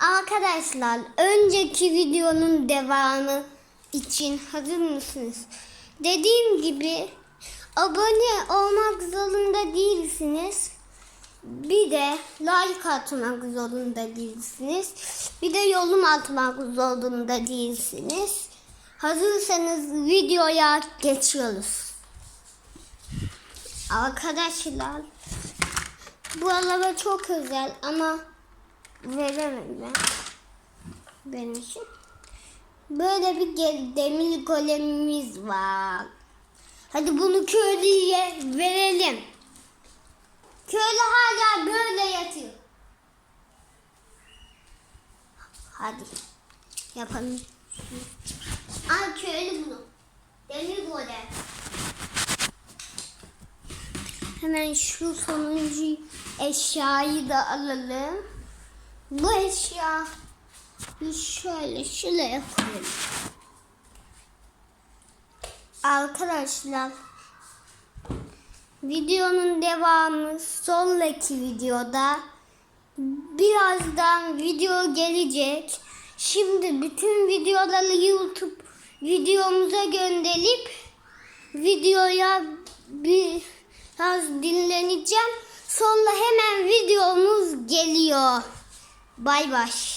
Arkadaşlar önceki videonun devamı için hazır mısınız? Dediğim gibi abone olmak zorunda değilsiniz. Bir de like atmak zorunda değilsiniz. Bir de yorum atmak zorunda değilsiniz. Hazırsanız videoya geçiyoruz. Arkadaşlar bu araba çok özel ama veremem ben. Benim için. Böyle bir demir golemimiz var. Hadi bunu köylüye verelim. Köylü hala böyle yatıyor. Hadi yapalım. Al köylü bunu. Demir golem. Hemen şu sonuncu eşyayı da alalım. Bu eşya şöyle şuraya koyalım. Arkadaşlar videonun devamı sonraki videoda birazdan video gelecek. Şimdi bütün videoları YouTube videomuza gönderip videoya biraz dinleneceğim. Sonra hemen videomuz geliyor. Bay bay.